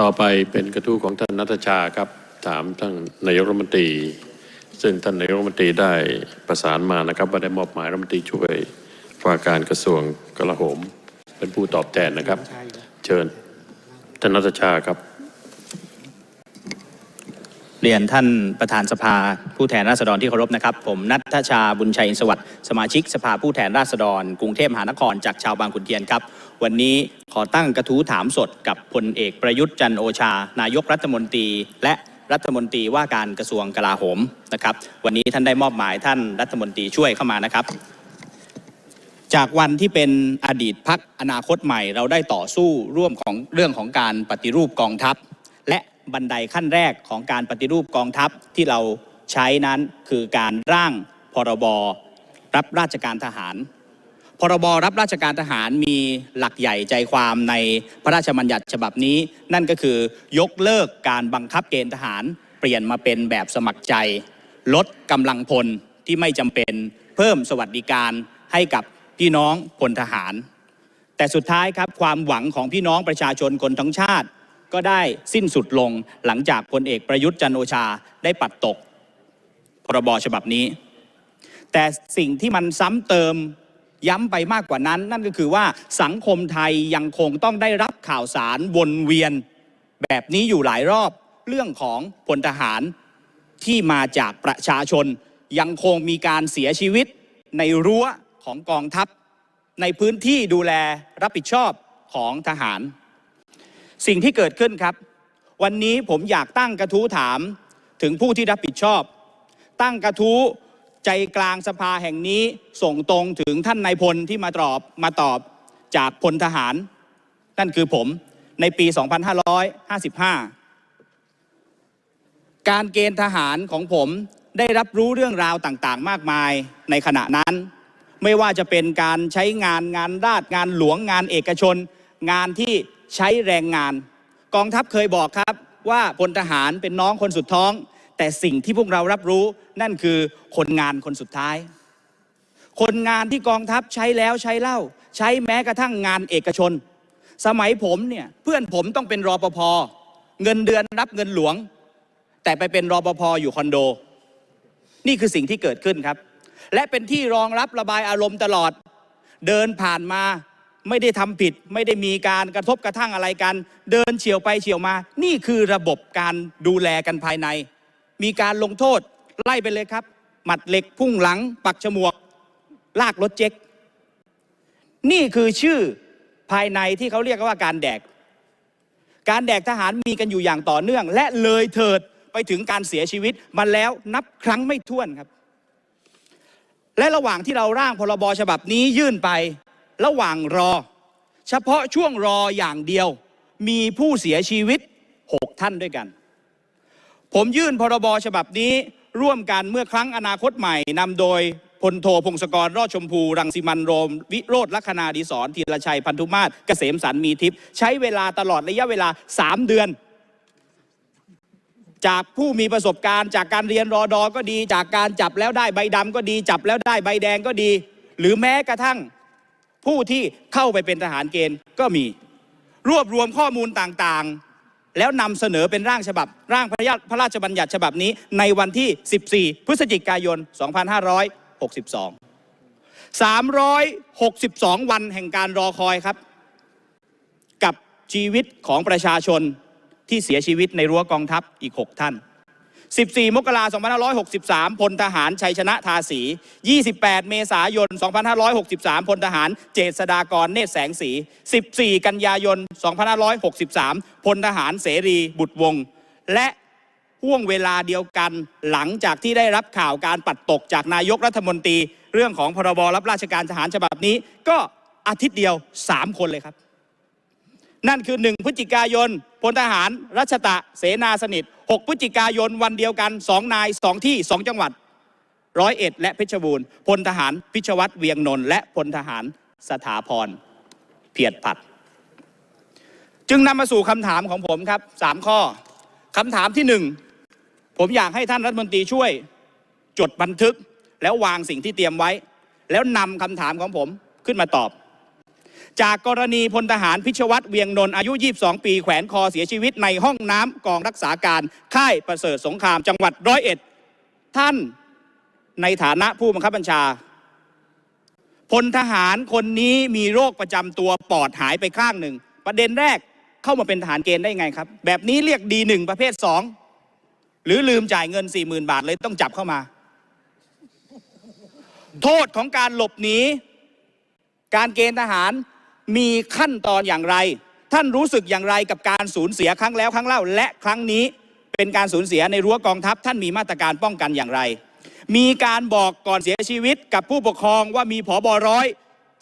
ต่อไปเป็นกระทู้ของท่านนัทชาครับ ถามท่านนายกรัฐมนตรี ซึ่งท่านนายกรัฐมนตรีได้ประสานมานะครับว่าได้มอบหมายรัฐมนตรีช่วยว่าการกระทรวงกลาโหม เป็นผู้ตอบแทนนะครับ เชิญท่านนัทชาครับ เรียนท่านประธานสภาผู้แทนราษฎรที่เคารพนะครับ ผมนัทชาบุญชัยอินสวัสดิ์สมาชิกสภาผู้แทนราษฎร กรุงเทพมหานครจากชาวบางขุนเทียนครับ วันนี้ขอตั้งกระทู้ถามสดกับพลเอกประยุทธ์จันโอชา นายกรัฐมนตรี และรัฐมนตรีว่าการกระทรวงกลาโหมนะครับ วันนี้ท่านได้มอบหมายท่านรัฐมนตรีช่วยเข้ามานะครับ จากวันที่เป็นอดีตพักอนาคตใหม่ เราได้ต่อสู้ร่วมของเรื่องของการปฏิรูปกองทัพ บันไดขั้นแรกของการปฏิรูปกองทัพที่เราใช้นั้นคือการร่างพรบรับราชการทหาร พรบรับราชการทหารมีหลักใหญ่ใจความในพระราชบัญญัติฉบับนี้ นั่นก็คือยกเลิกการบังคับเกณฑ์ทหาร เปลี่ยนมาเป็นแบบสมัครใจ ลดกำลังพลที่ไม่จำเป็น เพิ่มสวัสดิการให้กับพี่น้องพลทหาร แต่สุดท้ายครับความหวังของพี่น้องประชาชนคนทั้งชาติ ก็ได้สิ้นสุดลงหลังจากพลเอกประยุทธ์จันโอชาได้ปัดตก พรบฉบับนี้ แต่สิ่งที่มันซ้ำเติมย้ำไปมากกว่านั้น นั่นก็คือว่าสังคมไทยยังคงต้องได้รับข่าวสารวนเวียน แบบนี้อยู่หลายรอบเรื่องของพลทหารที่มาจากประชาชน ยังคงมีการเสียชีวิตในรั้วของกองทัพ ในพื้นที่ดูแลรับผิดชอบของทหาร สิ่งที่เกิดขึ้นครับ วันนี้ผมอยากตั้งกระทู้ถามถึงผู้ที่รับผิดชอบ ตั้งกระทู้ใจกลางสภาแห่งนี้ส่งตรงถึงท่านนายพลที่มาตอบมาตอบจากพลทหาร นั่นคือผมในปี 2555 การเกณฑ์ทหารของผมได้รับรู้เรื่องราวต่างๆ มากมายในขณะนั้น ไม่ว่าจะเป็นการใช้งานงานราชงานหลวงงานเอกชน งานที่ ใช้แรงงาน กองทัพเคยบอกครับว่าพลทหารเป็นน้องคนสุดท้อง แต่สิ่งที่พวกเรารับรู้นั่นคือคนงานคนสุดท้าย คนงานที่กองทัพใช้แล้วใช้เล่า ใช้แม้กระทั่งงานเอกชน สมัยผมเนี่ยเพื่อนผมต้องเป็นรอปภเงินเดือนรับเงินหลวง แต่ไปเป็นรอปภอยู่คอนโด นี่คือสิ่งที่เกิดขึ้นครับ และเป็นที่รองรับระบายอารมณ์ตลอด เดินผ่านมา ไม่ได้ทำผิด ไม่ได้มีการกระทบกระทั่งอะไรกัน เดินเฉียวไปเฉียวมา นี่คือระบบการดูแลกันภายใน มีการลงโทษไล่ไปเลยครับ หมัดเหล็กพุ่งหลัง ปักฉมวก ลากรถเจ๊กนี่คือชื่อภายในที่เขาเรียกว่าการแดก การแดกทหารมีกันอยู่อย่างต่อเนื่อง และเลยเถิดไปถึงการเสียชีวิตมาแล้วนับครั้งไม่ถ้วนครับ และระหว่างที่เราร่างพรบฉบับนี้ยื่นไป ระหว่างรอ เฉพาะช่วงรออย่างเดียว มีผู้เสียชีวิต 6 ท่านด้วยกัน ผมยื่นพรบฉบับนี้ร่วมกันเมื่อครั้งอนาคตใหม่นำโดยพลโทพงศกรรอดชมพู รังสิมันโรม วิโรธลัคนาดีศรธีรชัยพันธุมาศเกษมสันมีทิพย์ใช้เวลาตลอดระยะเวลา 3 เดือน จากผู้มีประสบการณ์ จากการเรียนรอดอก็ดี จากการจับแล้วได้ใบดำก็ดี จับแล้วได้ใบแดงก็ดี หรือแม้กระทั่ง ผู้ที่เข้าไปเป็นทหารเกณฑ์ก็มี รวบรวมข้อมูลต่างๆ แล้วนำเสนอเป็นร่างฉบับ ร่างพระพระราชบัญญัติฉบับนี้ในวันที่ 14 พฤศจิกายน 2562 362 วันแห่งการรอคอยครับ กับชีวิตของประชาชนที่เสียชีวิตในรั้วกองทัพอีก 6 ท่าน 14 มกราคม 2563 พลทหารชัยชนะทาสี 28 เมษายน 2563 พลทหารเจษฎากรเนตรแสงสี 14 กันยายน 2563 พลทหารเสรีบุตรวงศ์และห่วงเวลาเดียวกันหลังจากที่ได้รับข่าวการปัดตกจากนายกรัฐมนตรี เรื่องของพรบรับราชการทหารฉบับนี้ ก็อาทิตย์เดียว 3 คนเลยครับ นั่นคือ 1 พฤศจิกายนพลทหารรัชตะเสนาสนิท 6 พฤศจิกายนวันเดียวกัน 2 นาย 2 ที่ 2 จังหวัดร้อยเอ็ดและเพชรบูรณ์พลทหารพิชวัตรเวียงนนท์และพลทหารสถาพรเพียรผัด จึงนำมาสู่คำถามของผมครับ3ข้อคำถามที่หนึ่งผมอยากให้ท่านรัฐมนตรีช่วยจดบันทึกแล้ววางสิ่งที่เตรียมไว้ แล้วนำคำถามของผมขึ้นมาตอบ จากกรณีพลทหารพิชวัตรเวียงนนท์อายุ 22 ปีแขวนคอเสียชีวิตในห้องน้ำกองรักษาการค่ายประเสริฐสงครามจังหวัดร้อยเอ็ดท่านในฐานะผู้บังคับบัญชาพลทหารคนนี้มีโรคประจำตัวปอดหายไปข้างหนึ่ง ประเด็นแรกเข้ามาเป็นทหารเกณฑ์ได้ไงครับ แบบนี้เรียกดีหนึ่งประเภทสองหรือลืมจ่ายเงิน40,000บาทเลยต้องจับเข้ามา โทษของการหลบหนีการเกณฑ์ทหาร มีขั้นตอนอย่างไร ท่านรู้สึกอย่างไรกับการสูญเสียครั้งแล้วครั้งเล่า และครั้งนี้เป็นการสูญเสียในรั้วกองทัพ ท่านมีมาตรการป้องกันอย่างไร มีการบอกก่อนเสียชีวิตกับผู้ปกครองว่ามีผอบอร้อย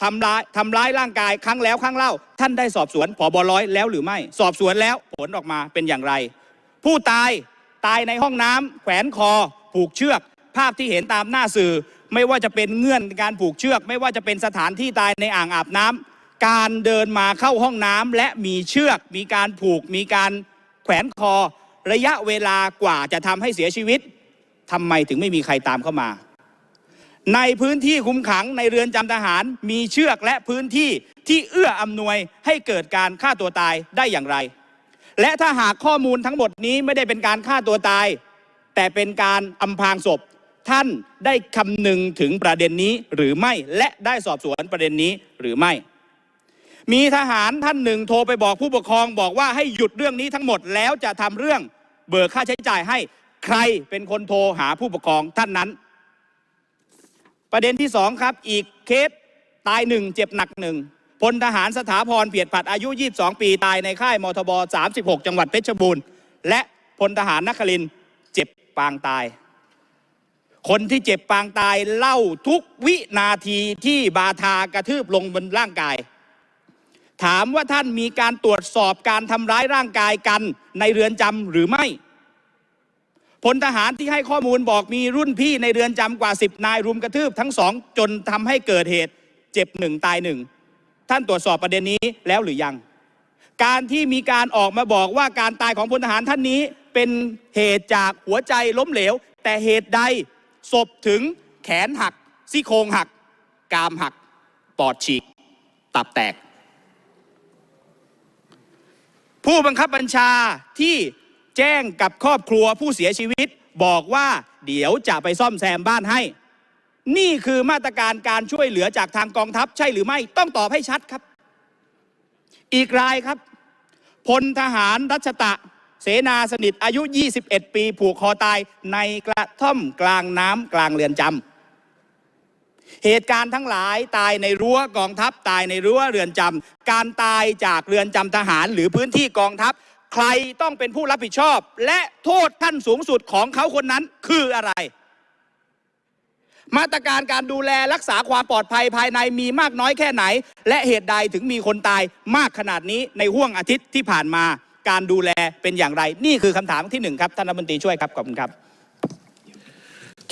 ทำร้ายทำร้ายร่างกายครั้งแล้วครั้งเล่า ท่านได้สอบสวนผอบอร้อยแล้วหรือไม่ สอบสวนแล้วผลออกมาเป็นอย่างไร ผู้ตายตายในห้องน้ำแขวนคอ ผูกเชือก ภาพที่เห็นตามหน้าสื่อ ไม่ว่าจะเป็นเงื่อนการผูกเชือก ไม่ว่าจะเป็นสถานที่ตายในอ่างอาบน้ำ การเดินมาเข้าห้องน้ำและมีเชือก มีการผูก มีการแขวนคอ ระยะเวลากว่าจะทำให้เสียชีวิตทำไมถึงไม่มีใครตามเข้ามา ในพื้นที่คุมขังในเรือนจำทหาร มีเชือกและพื้นที่ที่เอื้ออำนวยให้เกิดการฆ่าตัวตายได้อย่างไร และถ้าหากข้อมูลทั้งหมดนี้ไม่ได้เป็นการฆ่าตัวตาย แต่เป็นการอำพรางศพท่านได้คำนึงถึงประเด็นนี้หรือไม่และได้สอบสวนประเด็นนี้หรือไม่ มีทหารท่านหนึ่งโทรไปบอกผู้ปกครองบอกว่าให้หยุดเรื่องนี้ทั้งหมดแล้วจะทำเรื่องเบิกค่าใช้จ่ายให้ใครเป็นคนโทรหาผู้ปกครองท่านนั้น ประเด็นที่สองครับอีกเคสตายหนึ่งเจ็บหนักหนึ่งพลทหารสถาพรเปียดผัดอายุ 22 ปีตายในค่ายมทบ 36 จังหวัดเพชรบูรณ์ และพลทหารนครินเจ็บปางตาย คนที่เจ็บปางตายเล่าทุกวินาทีที่บาทากระทืบลงบนร่างกาย ถามว่าท่านมีการตรวจสอบการทำร้ายร่างกายกันในเรือนจำหรือไม่พลทหารที่ให้ข้อมูลบอกมีรุ่นพี่ในเรือนจำกว่า 10 นายรุมกระทืบทั้งสองจนทำให้เกิดเหตุเจ็บหนึ่งตายหนึ่งท่านตรวจสอบประเด็นนี้แล้วหรือยัง การที่มีการออกมาบอกว่าการตายของพลทหารท่านนี้เป็นเหตุจากหัวใจล้มเหลว แต่เหตุใดศพถึงแขนหักซี่โครงหัก กามหัก ปอดฉีก ตับแตก ผู้บังคับบัญชาที่แจ้งกับครอบครัวผู้เสียชีวิต บอกว่าเดี๋ยวจะไปซ่อมแซมบ้านให้ นี่คือมาตรการการช่วยเหลือจากทางกองทัพใช่หรือไม่ต้องตอบให้ชัดครับ อีกรายครับพลทหารรัชตะเสนาสนิทอายุ 21 ปี ผูกคอตายในกระท่อมกลางน้ำกลางเรือนจำ เหตุการณ์ทั้งหลายตายในรั้วกองทัพตายในรั้วเรือนจำการตายจากเรือนจำทหารหรือพื้นที่กองทัพ ใครต้องเป็นผู้รับผิดชอบ และโทษขั้นสูงสุดของเขาคนนั้นคืออะไร มาตรการการดูแลรักษาความปลอดภัยภายในมีมากน้อยแค่ไหน และเหตุใดถึงมีคนตายมากขนาดนี้ในห่วงอาทิตย์ที่ผ่านมา การดูแลเป็นอย่างไร นี่คือคำถามที่หนึ่งครับท่านรัฐมนตรีช่วยครับขอบคุณครับ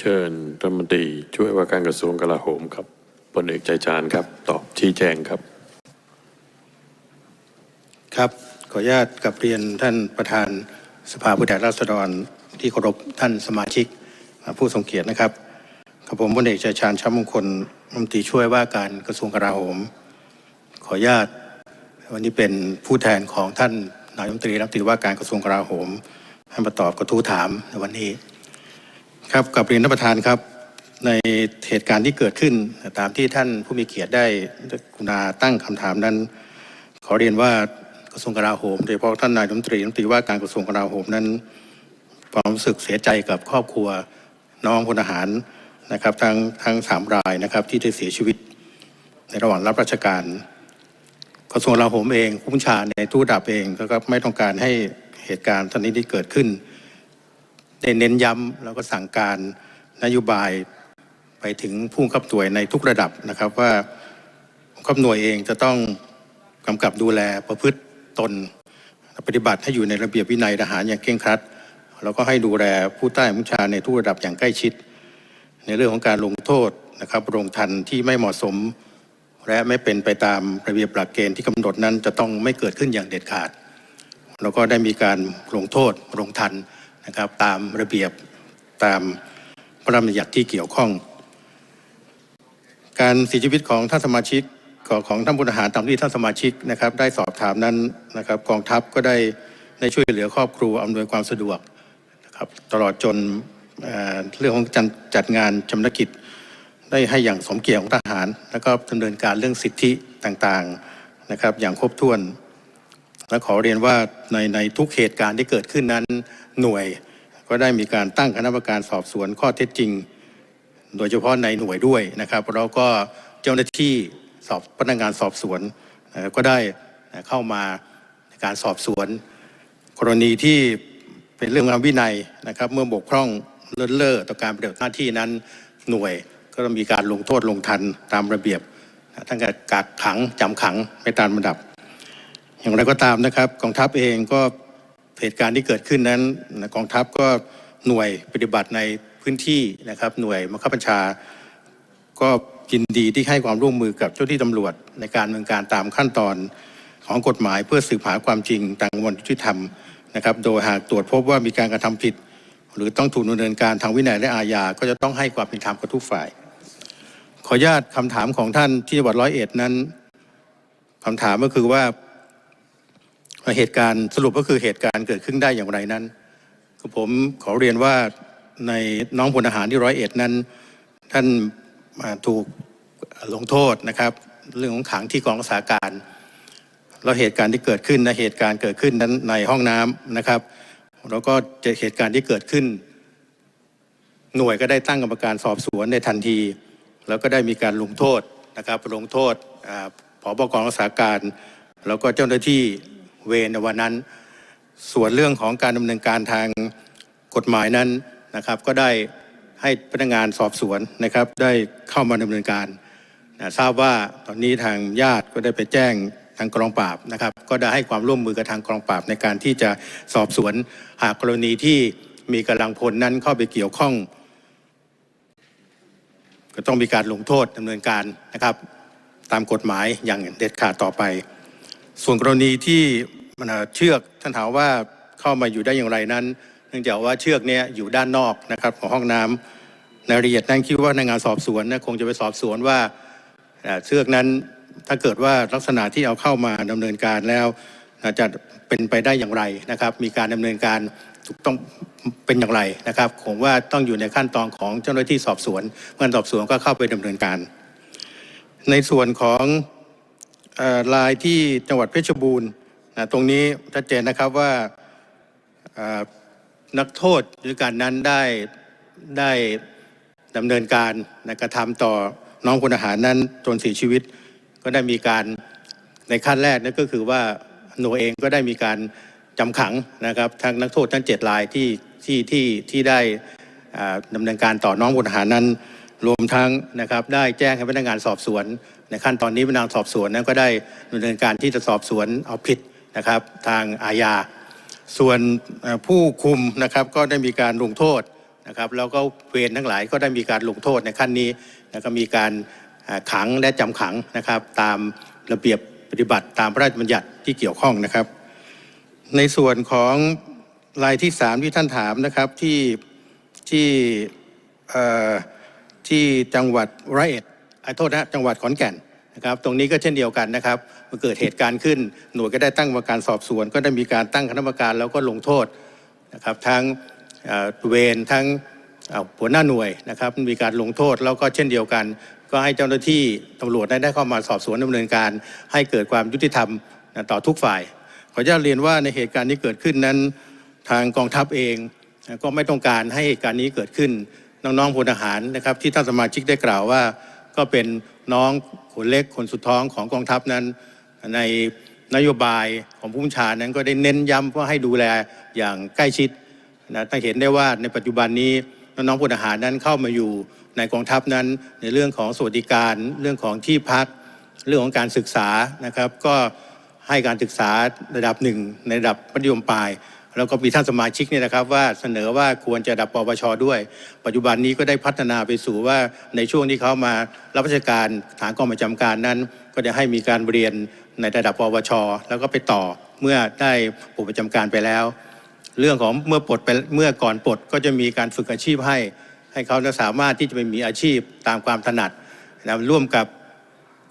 เชิญรัฐมนตรีช่วยว่าการกระทรวงกลาโหมครับพลเอกใจจานครับ ตอบชี้แจงครับ ครับ ขออนุญาตกับเรียนท่านประธานสภาผู้แทนราษฎรที่เคารพท่านสมาชิกผู้ทรงเกียรตินะครับกับผมพลเอกชัยชาญช้ำมงคลรัฐมนตรีช่วยว่าการกระทรวงกลาโหม ขออนุญาตวันนี้เป็นผู้แทนของท่านนายรัฐมนตรีรัฐมนตรีว่าการกระทรวงกลาโหมให้มาตอบกระทู้ถามในวันนี้ ครับกับเรียนท่านประธานครับ ในเหตุการณ์ที่เกิดขึ้น ตามที่ท่านผู้มีเกียรติได้กรุณาตั้งคำถามนั้น ขอเรียนว่ากระทรวงกลาโหมโดยเฉพาะท่านนายรัฐมนตรีรัฐมนตรีว่าการกระทรวงกลาโหมนั้นความรู้สึกเสียใจกับครอบครัวน้องพลทหารนะครับทั้งทั้งสามรายนะครับที่ได้เสียชีวิต ในระหว่างรับราชการ กระทรวงกลาโหมเองผู้บัญชาในทุกระดับเองก็ไม่ต้องการให้เหตุการณ์ท่านนี้ที่เกิดขึ้น ได้เน้นย้ำแล้วก็สั่งการนโยบายไปถึงผู้บับหน่วยในทุกระดับนะครับว่าผู้บังคับหน่วยเองจะต้องกำกับดูแลประพฤติตน ปฏิบัติให้อยู่ในระเบียบวินัยทหารอย่างเคร่งครัด แล้วก็ให้ดูแลผู้ใต้บัญชาในทุกระดับอย่างใกล้ชิด ในเรื่องของการลงโทษนะครับลงทันที่ไม่เหมาะสม และไม่เป็นไปตามระเบียบหลักเกณฑ์ที่กำหนดนั้นจะต้องไม่เกิดขึ้นอย่างเด็ดขาด แล้วก็ได้มีการลงโทษลงทัน นะครับตามระเบียบตามพระราชบัญญัติที่เกี่ยวข้อง การเสียชีวิตของท่านสมาชิกก่อของท่านพลทหารตามที่ท่านสมาชิกนะครับได้สอบถามนั้นนะครับกองทัพก็ได้ได้ช่วยเหลือครอบครัวอำนวยความสะดวกนะครับตลอดจนเเรื่องของการจัดงานชำนกิจได้ให้อย่างสมเกียรติของทหาร แล้วก็ดำเนินการเรื่องสิทธิต่างๆนะครับอย่างครบถ้วน และขอเรียนว่าในในทุกเหตุการณ์ที่เกิดขึ้นนั้นหน่วย ก็ได้มีการตั้งคณะกรรมการสอบสวนข้อเท็จจริง โดยเฉพาะในหน่วยด้วยนะครับแล้วก็เจ้าหน้าที่สอบพนักงานสอบสวนก็ได้เข้ามาในการสอบสวน กรณีที่เป็นเรื่องงานวินัยนะครับ เมื่อบกพร่องเลินเล่อต่อการปฏิบัติหน้าที่นั้นหน่วยก็ต้องมีการลงโทษลงทันตามระเบียบทั้งการกักขังจำขังไม่ตามระดับ อย่างไรก็ตามนะครับกองทัพเองก็เหตุการณ์ที่เกิดขึ้นนั้นกองทัพก็หน่วยปฏิบัติในพื้นที่นะครับหน่วยบังคับบัญชา ก็ยินดีที่ให้ความร่วมมือกับเจ้าที่ตำรวจ ในการดำเนินการตามขั้นตอนของกฎหมายเพื่อสืบหาความจริงตามกระบวนการยุติธรรมนะครับ โดยหากตรวจพบว่ามีการกระทำผิด หรือต้องถูกดำเนินการทางวินัยและอาญา ก็จะต้องให้ความเป็นธรรมกับทุกฝ่าย ขออนุญาตคำถามของท่านที่จังหวัดร้อยเอ็ดนั้นคำถามก็คือว่า เหตุการณ์สรุปก็คือเหตุการณ์เกิดขึ้นได้อย่างไรนั้นผมขอเรียนว่าในน้องพลทหารที่ร้อยเอ็ดนั้น ท่านอ่าถูกลงโทษนะครับ เรื่องของขังที่กองรักษาการแล้วเหตุการณ์ที่เกิดขึ้นนะเหตุการณ์เกิดขึ้นนั้นในห้องน้ำนะครับ แล้วก็เจอเหตุการณ์ที่เกิดขึ้น หน่วยก็ได้ตั้งกรรมการสอบสวนในทันที แล้วก็ได้มีการลงโทษนะครับลงโทษอ่าผบกองรักษาการ แล้วก็เจ้าหน้าที่ เวรในวันนั้น ส่วนเรื่องของการดำเนินการทางกฎหมายนั้นนะครับ ก็ได้ให้พนักงานสอบสวนนะครับ ได้เข้ามาดำเนินการนะทราบว่าตอนนี้ทางญาติก็ได้ไปแจ้งทางกองปราบนะครับ ก็ได้ให้ความร่วมมือกับทางกองปราบในการที่จะสอบสวนหากกรณีที่มีกำลังพลนั้นเข้าไปเกี่ยวข้อง ก็ต้องมีการลงโทษดำเนินการนะครับ ตามกฎหมายอย่างเด็ดขาดต่อไป ส่วนกรณีที่เชือกท่านถามว่าเข้ามาอยู่ได้อย่างไรนั้น เนื่องจากว่าเชือกเนี้ยอยู่ด้านนอกนะครับของห้องน้ำในรายละเอียดนั้นคิดว่าในงานสอบสวนนะคงจะไปสอบสวนว่าเชือกนั้นถ้าเกิดว่าลักษณะที่เอาเข้ามาดำเนินการแล้วจะเป็นไปได้อย่างไรนะครับ มีการดำเนินการถูกต้องเป็นอย่างไรนะครับผมว่าต้องอยู่ในขั้นตอนของเจ้าหน้าที่สอบสวนเมื่อสอบสวนก็เข้าไปดำเนินการ ในส่วนของ ลายที่จังหวัดเพชรบูรณ์นะตรงนี้ชัดเจนนะครับว่านักโทษด้วยการนั้นได้ได้ดำเนินการนะกระทำต่อน้องพลทหารนั้นจนเสียชีวิต ก็ได้มีการในขั้นแรกนั่นก็คือว่าหน่วยเองก็ได้มีการจำขังนะครับทั้งนักโทษทั้งเจ็ดรายที่ที่ที่ที่ได้ดำเนินการต่อน้องพลทหารนั้น รวมทั้งนะครับได้แจ้งให้พนักงานสอบสวน ในขั้นตอนนี้พนักงานสอบสวนนั้นก็ได้ดำเนินการที่จะสอบสวนเอาผิดนะครับทางอาญา ส่วนผู้คุมนะครับก็ได้มีการลงโทษนะครับแล้วก็เวรทั้งหลายก็ได้มีการลงโทษในขั้นนี้แล้วก็มีการขังและจำขังนะครับ ตามระเบียบปฏิบัติตามพระราชบัญญัติที่เกี่ยวข้องนะครับ ในส่วนของรายที่สามที่ท่านถามนะครับที่ที่ที่จังหวัดร้อยเอ็ด โทษนะจังหวัดขอนแก่นนะครับตรงนี้ก็เช่นเดียวกันนะครับเมื่อเกิดเหตุการณ์ขึ้น หน่วยก็ได้ตั้งกรรมการสอบสวน ก็ได้มีการตั้งคณะกรรมการแล้วก็ลงโทษนะครับทั้งเวรทั้งหัวหน้าหน่วยนะครับมีการลงโทษแล้วก็เช่นเดียวกัน ก็ให้เจ้าหน้าที่ตำรวจได้ได้เข้ามาสอบสวนดำเนินการ ให้เกิดความยุติธรรมต่อทุกฝ่าย ขออนุญาตเรียนว่าในเหตุการณ์นี้เกิดขึ้นนั้น ทางกองทัพเองก็ไม่ต้องการให้เหตุการณ์นี้เกิดขึ้นน้องๆพลทหารนะครับที่ท่านสมาชิกได้กล่าวว่า ก็เป็นน้องคนเล็กคนสุดท้องของกองทัพนั้น ในนโยบายของผู้บัญชานั้นก็ได้เน้นย้ำว่าให้ดูแลอย่างใกล้ชิดนะถ้าเห็นได้ว่าในปัจจุบันนี้น้องพลทหารนั้นเข้ามาอยู่ในกองทัพนั้นในเรื่องของสวัสดิการเรื่องของที่พักเรื่องของการศึกษานะครับ ก็ให้การศึกษาระดับหนึ่งในระดับมัธยมปลาย แล้วก็มีท่านสมาชิกเนี่ยนะครับว่าเสนอว่าควรจะดับปวชด้วย ปัจจุบันนี้ก็ได้พัฒนาไปสู่ว่าในช่วงที่เขามารับราชการฐานกองประจำการนั้น ก็จะให้มีการเรียนในระดับปวชแล้วก็ไปต่อเมื่อได้ปลดประจำการไปแล้ว เรื่องของเมื่อปลดไปเมื่อก่อนปลดก็จะมีการฝึกอาชีพให้ ให้เขาสามารถที่จะไปมีอาชีพตามความถนัดนะร่วมกับ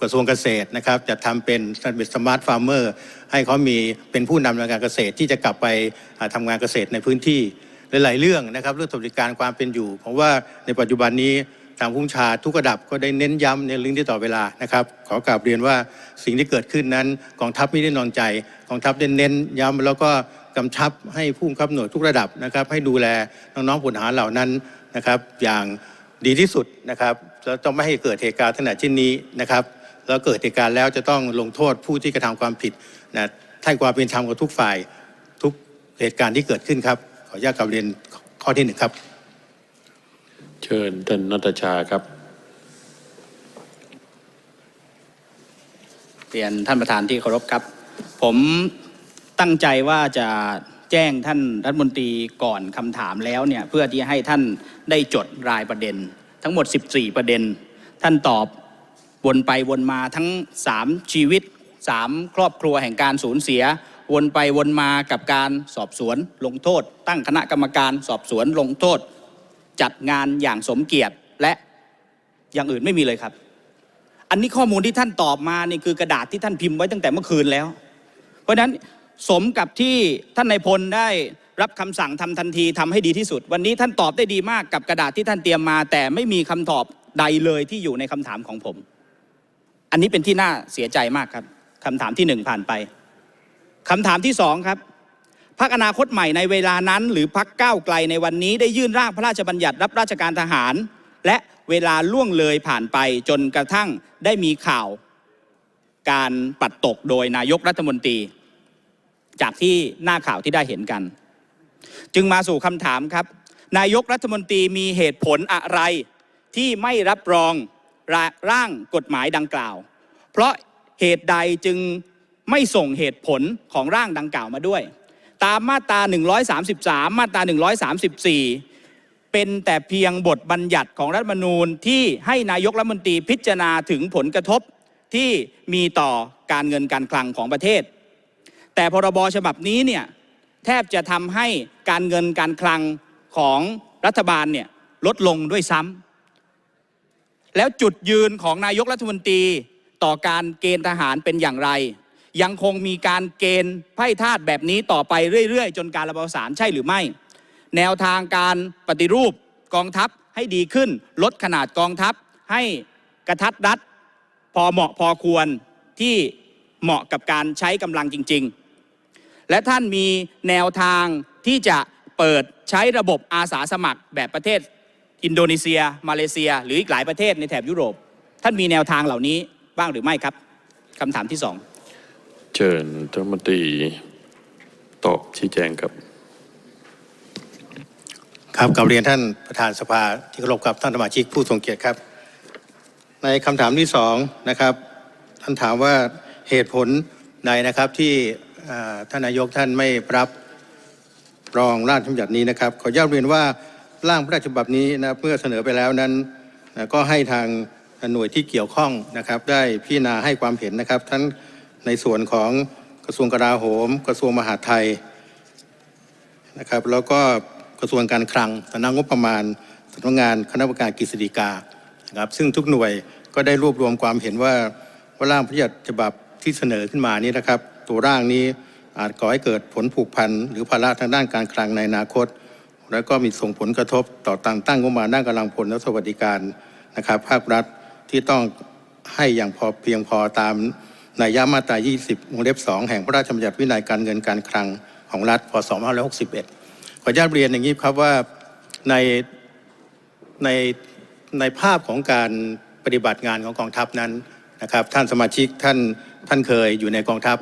กระทรวงเกษตรนะครับจะทำเป็นเป็นสมาร์ทฟาร์มเมอร์ให้เขามีเป็นผู้นำในการเกษตรที่จะกลับไปอ่าทำงานเกษตรในพื้นที่หลาย ๆ เรื่องนะครับเรื่องสวัสดิการความเป็นอยู่ เพราะว่าในปัจจุบันนี้ทางผู้บัญชาทุกระดับก็ได้เน้นย้ำในเรื่องที่ต่อเวลานะครับ ขอกราบเรียนว่าสิ่งที่เกิดขึ้นนั้นกองทัพไม่ได้นอนใจกองทัพได้เน้นย้ำแล้วก็กำชับให้ผู้บังคับหน่วยทุกระดับนะครับ ให้ดูแลน้องๆผลหารเหล่านั้นนะครับ อย่างดีที่สุดนะครับแล้วต้องไม่ให้เกิดเหตุการณ์ขนาดเช่นนี้นะครับ แล้วเกิดเหตุการณ์แล้วจะต้องลงโทษผู้ที่กระทำความผิดนะให้ความเป็นธรรมกับทุกฝ่ายทุกเหตุการณ์ที่เกิดขึ้นครับ ขออนุญาตกลับเรียนข้อที่หนึ่งครับ เชิญท่านนัทชาครับเรียนท่านประธานที่เคารพครับ ผมตั้งใจว่าจะแจ้งท่านรัฐมนตรีก่อนคำถามแล้วเนี่ยเพื่อที่ให้ท่านได้จดรายประเด็น ทั้งหมด 14 ประเด็น ท่านตอบ วนไปวนมาทั้ง 3 ชีวิต 3 ครอบครัวแห่งการสูญเสีย วนไปวนมากับการสอบสวนลงโทษ ตั้งคณะกรรมการสอบสวนลงโทษ จัดงานอย่างสมเกียรติและอย่างอื่นไม่มีเลยครับ อันนี้ข้อมูลที่ท่านตอบมานี่คือกระดาษที่ท่านพิมพ์ไว้ตั้งแต่เมื่อคืนแล้ว เพราะฉะนั้นสมกับที่ท่านนายพลได้รับคำสั่งทำทันทีทำให้ดีที่สุด วันนี้ท่านตอบได้ดีมากกับกระดาษที่ท่านเตรียมมา แต่ไม่มีคำตอบใดเลยที่อยู่ในคำถามของผม อันนี้เป็นที่น่าเสียใจมากครับคำถามที่หนึ่งผ่านไปคำถามที่สองครับพักอนาคตใหม่ในเวลานั้น หรือพักก้าวไกลในวันนี้ได้ยื่นร่างพระราชบัญญัติรับราชการทหาร และเวลาล่วงเลยผ่านไปจนกระทั่งได้มีข่าว การปัดตกโดยนายกรัฐมนตรี จากที่หน้าข่าวที่ได้เห็นกัน จึงมาสู่คำถามครับ นายกรัฐมนตรีมีเหตุผลอะไรที่ไม่รับรอง ร่างกฎหมายดังกล่าว เพราะเหตุใดจึงไม่ส่งเหตุผลของร่างดังกล่าวมาด้วย ตามมาตรา 133 มาตรา 134 เป็นแต่เพียงบทบัญญัติของรัฐมนูญที่ให้นายกรัฐมนตรีพิจารณาถึงผลกระทบที่มีต่อการเงินการคลังของประเทศ แต่พรบฉบับนี้เนี่ยแทบจะทำให้การเงินการคลังของรัฐบาลเนี่ยลดลงด้วยซ้ำ แล้วจุดยืนของนายกรัฐมนตรีต่อการเกณฑ์ทหารเป็นอย่างไร ยังคงมีการเกณฑ์ไพ่ทาสแบบนี้ต่อไปเรื่อยๆ จนการระบาสารใช่หรือไม่ แนวทางการปฏิรูปกองทัพให้ดีขึ้น ลดขนาดกองทัพให้กระทัดรัดพอเหมาะพอควรที่เหมาะกับการใช้กำลังจริง ๆ และท่านมีแนวทางที่จะเปิดใช้ระบบอาสาสมัครแบบประเทศ อินโดนีเซีย มาเลเซีย หรืออีกหลายประเทศในแถบยุโรป ท่านมีแนวทางเหล่านี้บ้างหรือไม่ครับคำถามที่สองเชิญท่านรัฐมนตรีตอบชี้แจงครับครับกลับเรียนท่านประธานสภาที่เคารพกับท่านสมาชิกผู้ทรงเกียรติครับ ในคำถามที่สองนะครับ ท่านถามว่าเหตุผลใดนะครับที่อ่าท่านนายกท่านไม่รับรองร่างบัญญัตินี้นะครับ ขออนุญาตเรียนว่า ร่างพระราชบัญญัตินี้นะเมื่อเสนอไปแล้วนั้นนะก็ให้ทางหน่วยที่เกี่ยวข้องนะครับ ได้พิจารณาให้ความเห็นนะครับ ทั้งในส่วนของกระทรวงกลาโหม กระทรวงมหาดไทยนะครับ แล้วก็กระทรวงการคลังสำนักงบประมาณสำนักงานคณะกรรมการกฤษฎีกานะครับ ซึ่งทุกหน่วยก็ได้รวบรวมความเห็นว่าว่าร่างพระราชบัญญัติฉบับที่เสนอขึ้นมานี้นะครับ ตัวร่างนี้อาจก่อให้เกิดผลผูกพันหรือภาระทางด้านการคลังในอนาคต แล้วก็มีส่งผลกระทบต่อต่างตั้งงบประมาณด้านกำลังพลและสวัสดิการนะครับ ภาครัฐที่ต้องให้อย่างพอเพียงพอตามในยมาตรา 20 วงเล็บ 2 แห่งพระราชบัญญัติวินัยการเงินการคลังของรัฐ พศ 2561 ขออนุญาตเรียนอย่างนี้ครับว่าในในในภาพของการปฏิบัติงานของกองทัพนั้นนะครับ ท่านสมาชิกท่านท่านเคยอยู่ในกองทัพ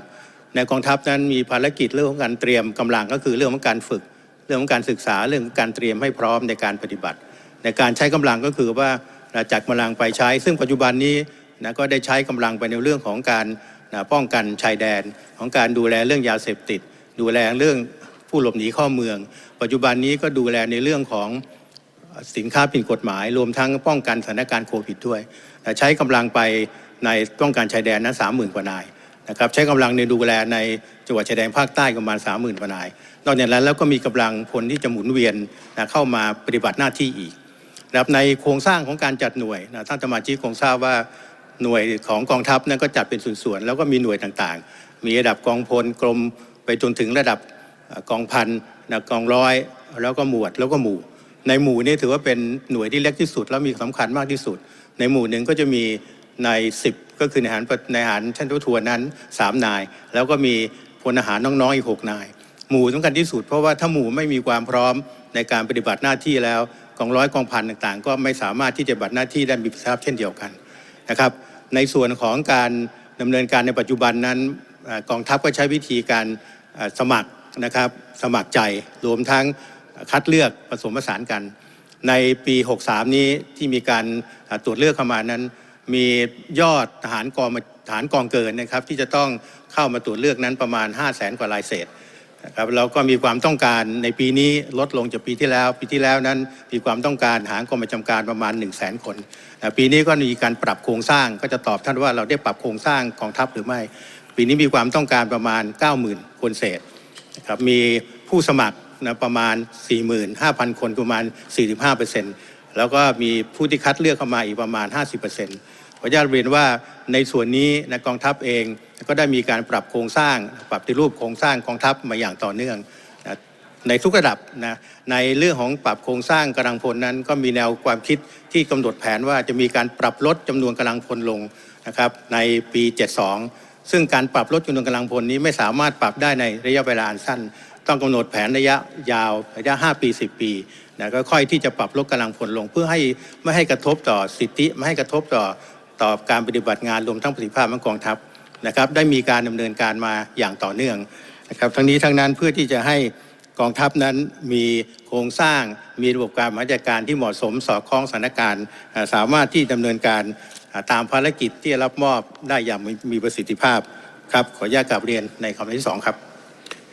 ในกองทัพนั้นมีภารกิจเรื่องของการเตรียมกำลังก็คือเรื่องของการฝึก เรื่องของการศึกษาเรื่องการเตรียมให้พร้อมในการปฏิบัติ ในการใช้กำลังก็คือว่าเราจัดกำลังไปใช้ ซึ่งปัจจุบันนี้นะก็ได้ใช้กำลังไปในเรื่องของการนะป้องกันชายแดน ของการดูแลเรื่องยาเสพติด ดูแลเรื่องผู้หลบหนีเข้าเมือง ปัจจุบันนี้ก็ดูแลในเรื่องของสินค้าผิดกฎหมาย รวมทั้งป้องกันสถานการณ์โควิดด้วยแต่ใช้กำลังไปในป้องกันชายแดนนั้นสามหมื่นกว่านายนะครับใช้กำลังในดูแลในจังหวัดชายแดนภาคใต้ประมาณสามหมื่นกว่านาย นอกจากนั้นแล้วก็มีกำลังพลที่จะหมุนเวียนนะเข้ามาปฏิบัติหน้าที่อีกนะครับในโครงสร้างของการจัดหน่วยนะท่านสมาชิกคงทราบว่าหน่วยของกองทัพนั้นก็จัดเป็นส่วนๆแล้วก็มีหน่วยต่างๆ มีระดับกองพลกรมไปจนถึงระดับกองพันนะกองร้อย แล้วก็หมวดแล้วก็หมู่ ในหมู่นี้ถือว่าเป็นหน่วยที่เล็กที่สุด แล้วมีสำคัญมากที่สุด ในหมู่หนึ่งก็จะมีในสิบก็คือในหารในหารชั้นทุทวนนั้นสามนาย แล้วก็มีพลทหารน้องๆอีกหกนาย หมู่สำคัญที่สุด เพราะว่าถ้าหมู่ไม่มีความพร้อมในการปฏิบัติหน้าที่แล้วกองร้อยกองพันต่างๆ ก็ไม่สามารถที่จะปฏิบัติหน้าที่ได้มีประสิทธิภาพเช่นเดียวกันนะครับ ในส่วนของการดำเนินการในปัจจุบันนั้นกองทัพก็ใช้วิธีการสมัครนะครับสมัครใจรวมทั้งคัดเลือกผสมผสานกัน ในปี 63 นี้ที่มีการตรวจเลือกเข้ามานั้น มียอดทหารกองทหารกองเกินนะครับที่จะต้องเข้ามาตรวจเลือกนั้นประมาณ 5 0 0แสนกว่ารายเศษ นะครับเราก็มีความต้องการในปีนี้ลดลงจากปีที่แล้ว ปีที่แล้วนั้นมีความต้องการหารกองประจำการประมาณ 1 0 0 0 0แสนคนนะปีนี้ก็มีการปรับโครงสร้างก็จะตอบท่านว่าเราได้ปรับโครงสร้างกองทัพหรือไม่ ปีนี้มีความต้องการประมาณ 90,000 คนเศษนะครับมีผู้สมัครนะประมาณ 45,000 คนประมาณ 45%แล้วก็มีผู้ที่คัดเลือกเข้ามาอีกประมาณ 50% ขออนุญาตเรียนว่าในส่วนนี้นะกองทัพเองก็ได้มีการปรับโครงสร้าง ปรับที่รูปโครงสร้างกองทัพมาอย่างต่อเนื่องนะในทุกระดับนะในเรื่องของปรับโครงสร้างกำลังพลนั้น ก็มีแนวความคิดที่กำหนดแผนว่าจะมีการปรับลดจำนวนกำลังพลลงนะครับในปี 72 ซึ่งการปรับลดจำนวนกำลังพลนี้ไม่สามารถปรับได้ในระยะเวลาอันสั้น ต้องกำหนดแผนระยะยาวระยะ 5 ปี 10 ปีนะก็ค่อยที่จะปรับลดกำลังพลลง เพื่อให้ไม่ให้กระทบต่อสิทธิไม่ให้กระทบต่อ ต่อการปฏิบัติงานรวมทั้งประสิทธิภาพของกองทัพนะครับ ได้มีการดำเนินการมาอย่างต่อเนื่องนะครับ ทั้งนี้ทั้งนั้นเพื่อที่จะให้กองทัพนั้นมีโครงสร้างมีระบบการบริหารจัดการที่เหมาะสมสอดคล้องสถานการณ์อ่าสามารถที่ดำเนินการอ่าตามภารกิจที่รับมอบได้อย่างมีมีประสิทธิภาพครับขออนุญาตกลับเรียนในคำที่สองครับ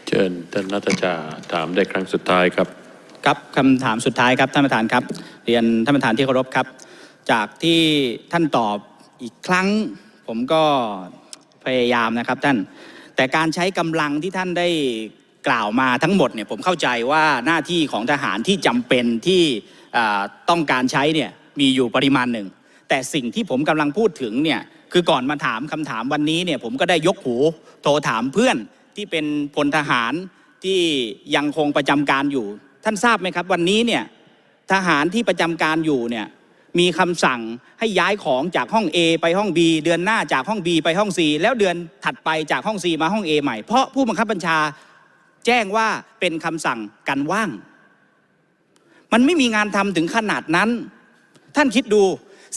เชิญท่านนัทชาถามได้ครั้งสุดท้ายครับครับคำถามสุดท้ายครับท่านประธานครับ เรียนท่านประธานที่เคารพครับ จากที่ท่านตอบ อีกครั้งผมก็พยายามนะครับท่าน แต่การใช้กำลังที่ท่านได้กล่าวมาทั้งหมดเนี่ยผมเข้าใจว่าหน้าที่ของทหารที่จำเป็นที่ต้องการใช้เนี่ยมีอยู่ปริมาณหนึ่ง แต่สิ่งที่ผมกำลังพูดถึงเนี่ยคือก่อนมาถามคำถามวันนี้เนี่ยผมก็ได้ยกหูโทรถามเพื่อนที่เป็นพลทหารที่ยังคงประจำการอยู่ ท่านทราบไหมครับ วันนี้เนี่ยทหารที่ประจำการอยู่เนี่ย มีคำสั่งให้ย้ายของจากห้อง A ไปห้อง B เดือนหน้าจากห้อง B ไปห้อง C แล้วเดือนถัดไปจากห้อง C มาห้อง A ใหม่ เพราะผู้บังคับบัญชาแจ้งว่าเป็นคำสั่งกันว่าง มันไม่มีงานทำถึงขนาดนั้น ท่านคิดดู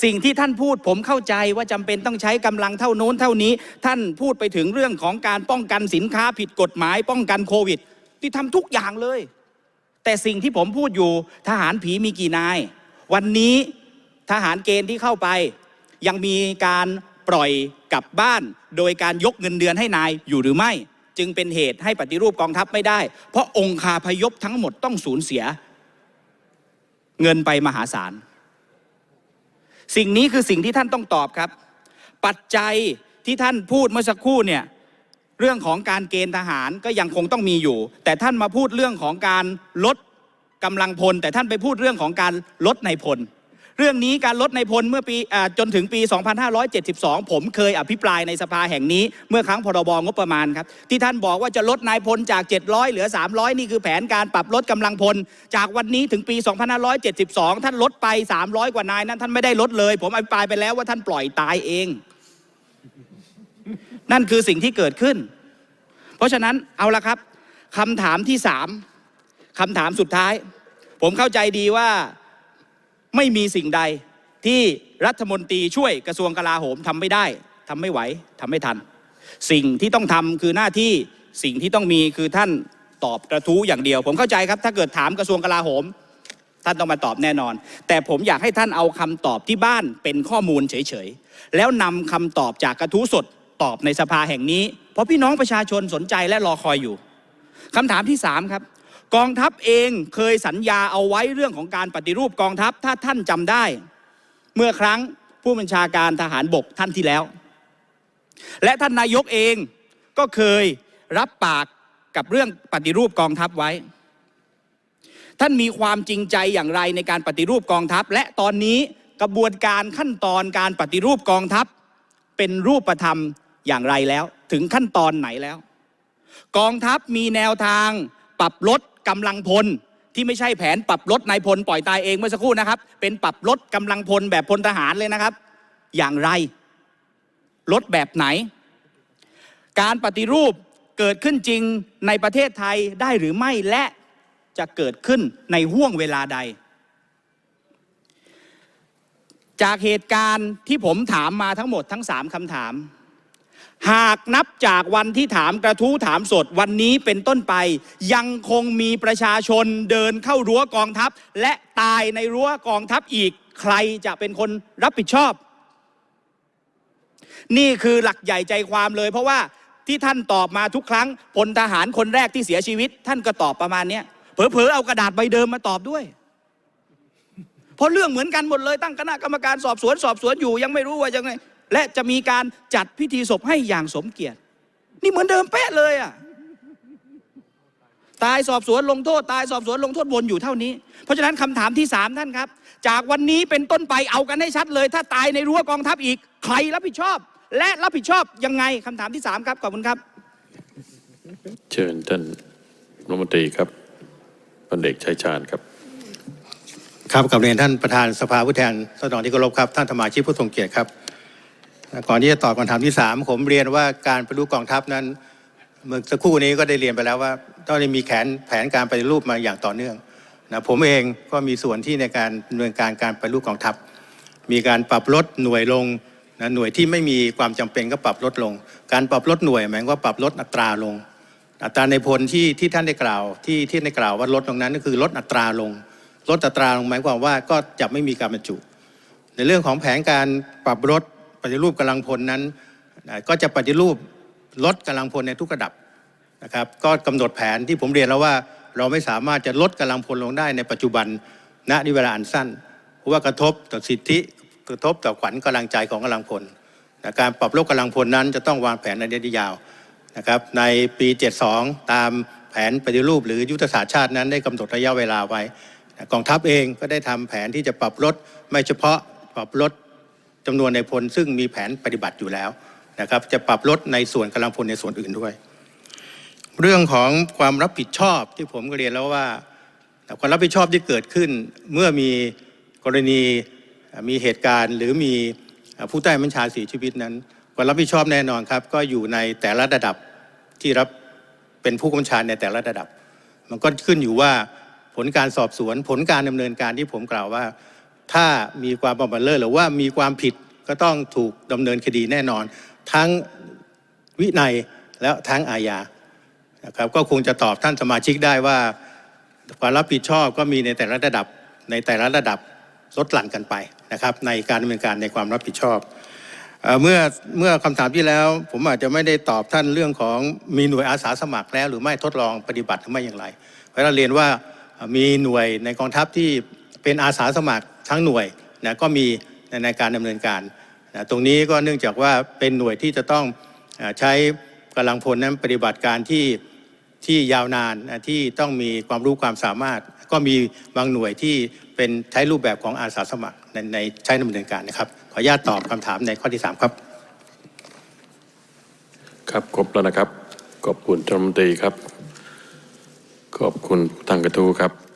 สิ่งที่ท่านพูดผมเข้าใจว่าจำเป็นต้องใช้กำลังเท่าโน้นเท่านี้ ท่านพูดไปถึงเรื่องของการป้องกันสินค้าผิดกฎหมาย ป้องกันโควิด ที่ทำทุกอย่างเลย แต่สิ่งที่ผมพูดอยู่ทหารผีมีกี่นาย วันนี้ ทหารเกณฑ์ที่เข้าไป ยังมีการปล่อยกลับบ้าน โดยการยกเงินเดือนให้นายอยู่หรือไม่ จึงเป็นเหตุให้ปฏิรูปกองทัพไม่ได้ เพราะองคาพยพทั้งหมดต้องสูญเสีย เงินไปมหาศาลสิ่งนี้คือสิ่งที่ท่านต้องตอบครับ ปัจจัยที่ท่านพูดเมื่อสักครู่เนี่ยเรื่องของการเกณฑ์ทหารก็ยังคงต้องมีอยู่ แต่ท่านมาพูดเรื่องของการลดกำลังพล แต่ท่านไปพูดเรื่องของการลดในพล เรื่องนี้การลดในพลเมื่อปีอจนถึงปี 2572 ผมเคยอภิปรายในสภาแห่งนี้เมื่อครั้งพรบงบประมาณครับ ที่ท่านบอกว่าจะลดนายพลจาก 700 เหลือ 300 นี่คือแผนการปรับลดกำลังพล จากวันนี้ถึงปี 2572 ท่านลดไป 300 กว่านายนั้นท่านไม่ได้ลดเลย ผมอภิปรายไปแล้วว่าท่านปล่อยตายเอง นั่นคือสิ่งที่เกิดขึ้น เพราะฉะนั้นเอาละครับคำถามที่สามคำถามสุดท้าย ผมเข้าใจดีว่า ไม่มีสิ่งใดที่รัฐมนตรีช่วยกระทรวงกลาโหมทำไม่ได้ทำไม่ไหวทำไม่ทัน สิ่งที่ต้องทำคือหน้าที่สิ่งที่ต้องมีคือท่านตอบกระทู้อย่างเดียว ผมเข้าใจครับ ถ้าเกิดถามกระทรวงกลาโหม ท่านต้องมาตอบแน่นอน แต่ผมอยากให้ท่านเอาคำตอบที่บ้านเป็นข้อมูลเฉยๆแล้วนำคำตอบจากกระทู้สดตอบในสภาแห่งนี้ เพราะพี่น้องประชาชนสนใจและรอคอยอยู่คำถามที่สามครับ กองทัพเองเคยสัญญาเอาไว้เรื่องของการปฏิรูปกองทัพถ้าท่านจำได้ เมื่อครั้งผู้บัญชาการทหารบกท่านที่แล้ว และท่านนายกเองก็เคยรับปากกับเรื่องปฏิรูปกองทัพไว้ ท่านมีความจริงใจอย่างไรในการปฏิรูปกองทัพ และตอนนี้กระบวนการขั้นตอนการปฏิรูปกองทัพ เป็นรูปธรรมอย่างไรแล้ว ถึงขั้นตอนไหนแล้ว กองทัพมีแนวทางปรับลด กำลังพลที่ไม่ใช่แผนปรับลดนายพลปล่อยตายเองเมื่อสักครู่นะครับ เป็นปรับลดกำลังพลแบบพลทหารเลยนะครับ อย่างไรลดแบบไหน การปฏิรูปเกิดขึ้นจริงในประเทศไทยได้หรือไม่และจะเกิดขึ้นในห่วงเวลาใด จากเหตุการณ์ที่ผมถามมาทั้งหมดทั้งสามคำถาม หากนับจากวันที่ถามกระทู้ถามสดวันนี้เป็นต้นไป ยังคงมีประชาชนเดินเข้ารั้วกองทัพ และตายในรั้วกองทัพอีก ใครจะเป็นคนรับผิดชอบ นี่คือหลักใหญ่ใจความเลย เพราะว่าที่ท่านตอบมาทุกครั้งพลทหารคนแรกที่เสียชีวิต ท่านก็ตอบประมาณนี้เผลอๆเอากระดาษใบเดิมมาตอบด้วยเพราะเรื่องเหมือนกันหมดเลยตั้งคณะกรรมการสอบสวนสอบสวนอยู่ยังไม่รู้ว่ายังไง และจะมีการจัดพิธีศพให้อย่างสมเกียรติ นี่เหมือนเดิมเป๊ะเลยอะตายสอบสวนลงโทษ ตายสอบสวนลงโทษวนอยู่เท่านี้ เพราะฉะนั้นคำถามที่สามท่านครับ จากวันนี้เป็นต้นไปเอากันให้ชัดเลย ถ้าตายในรั้วกองทัพอีก ใครรับผิดชอบ และรับผิดชอบยังไงคำถามที่สามครับขอบคุณครับ เชิญท่านรัฐมนตรีครับพลเอกชัยชาญครับ ครับกับเรียนท่านประธานสภาผู้แทนราษฎรที่เคารพครับ ท่านสมาชิกผู้ทรงเกียรติครับ ก่อนที่จะตอบคำถามที่สามผมเรียนว่าการปฏิรูปกองทัพนั้นเมื่อสักครู่นี้ก็ได้เรียนไปแล้วว่าต้องมีแผนแผนการปฏิรูปมาอย่างต่อเนื่องนะผมเองก็มีส่วนที่ในการดำเนินการการปฏิรูปกองทัพ มีการปรับลดหน่วยลงนะหน่วยที่ไม่มีความจำเป็นก็ปรับลดลง การปรับลดหน่วยหมายความว่าปรับลดอัตราลง อัตราในพลที่ที่ท่านได้กล่าวที่ที่ได้กล่าวว่าลดตรงนั้นก็คือลดอัตราลง ลดอัตราลงหมายความว่าก็จะไม่มีการบรรจุ ในเรื่องของแผนการปรับลด ปฏิรูปกำลังพลนั้น ก็จะปฏิรูปลดกำลังพลในทุกระดับนะครับ ก็กำหนดแผนที่ผมเรียนแล้วว่า เราไม่สามารถจะลดกำลังพลลงได้ในปัจจุบันณในเวลาอันสั้น เพราะว่ากระทบต่อสิทธิกระทบต่อขวัญกำลังใจของกำลังพลนะการปรับลดกำลังพลนั้นจะต้องวางแผนในระยะยาวนะครับในปี 72 ตามแผนปฏิรูป หรือยุทธศาสตร์ชาตินั้นได้กำหนดระยะเวลาไว้กองทัพเองก็ได้ทำแผนที่จะปรับลดไม่เฉพาะปรับลด จำนวนในพลซึ่งมีแผนปฏิบัติอยู่แล้วนะครับ จะปรับลดในส่วนกำลังพลในส่วนอื่นด้วย เรื่องของความรับผิดชอบที่ผมเรียนแล้วว่าความรับผิดชอบที่เกิดขึ้น เมื่อมีกรณีมีเหตุการณ์ หรือมีผู้ใต้บัญชาเสียชีวิตนั้นความรับผิดชอบแน่นอนครับ ก็อยู่ในแต่ละระดับที่รับเป็นผู้กำกับชาในแต่ละระดับ มันก็ขึ้นอยู่ว่าผลการสอบสวนผลการดำเนินการที่ผมกล่าวว่า ถ้ามีความประมาทเลิศหรือว่ามีความผิดก็ต้องถูกดำเนินคดีแน่นอน ทั้งวินัยและทั้งอาญานะครับก็คงจะตอบท่านสมาชิกได้ว่า ความรับผิดชอบก็มีในแต่ละระดับในแต่ละระดับลดหลั่นกันไปนะครับ ในการดำเนินการในความรับผิดชอบเอเมื่อเมื่อคำถามที่แล้ว ผมอาจจะไม่ได้ตอบท่านเรื่องของมีหน่วยอาสาสมัครแล้ว หรือไม่ทดลองปฏิบัติหรือไม่อย่างไร เพราะเราเรียนว่ามีหน่วยในกองทัพที่เป็นอาสาสมัคร ทั้งหน่วยนะก็มีในการดำเนินการนะตรงนี้ก็เนื่องจากว่าเป็นหน่วยที่จะต้องใช้กำลังพลนั้นปฏิบัติการที่ที่ยาวนานนะที่ต้องมีความรู้ความสามารถ ก็มีบางหน่วยที่เป็นใช้รูปแบบของอาสาสมัครในในใช้ดำเนินการนะครับ ขออนุญาตตอบคำถามในข้อที่ 3 ครับ ครับครบแล้วนะครับ ขอบคุณท่านรัฐมนตรีครับ ขอบคุณทางกระทู้ครับ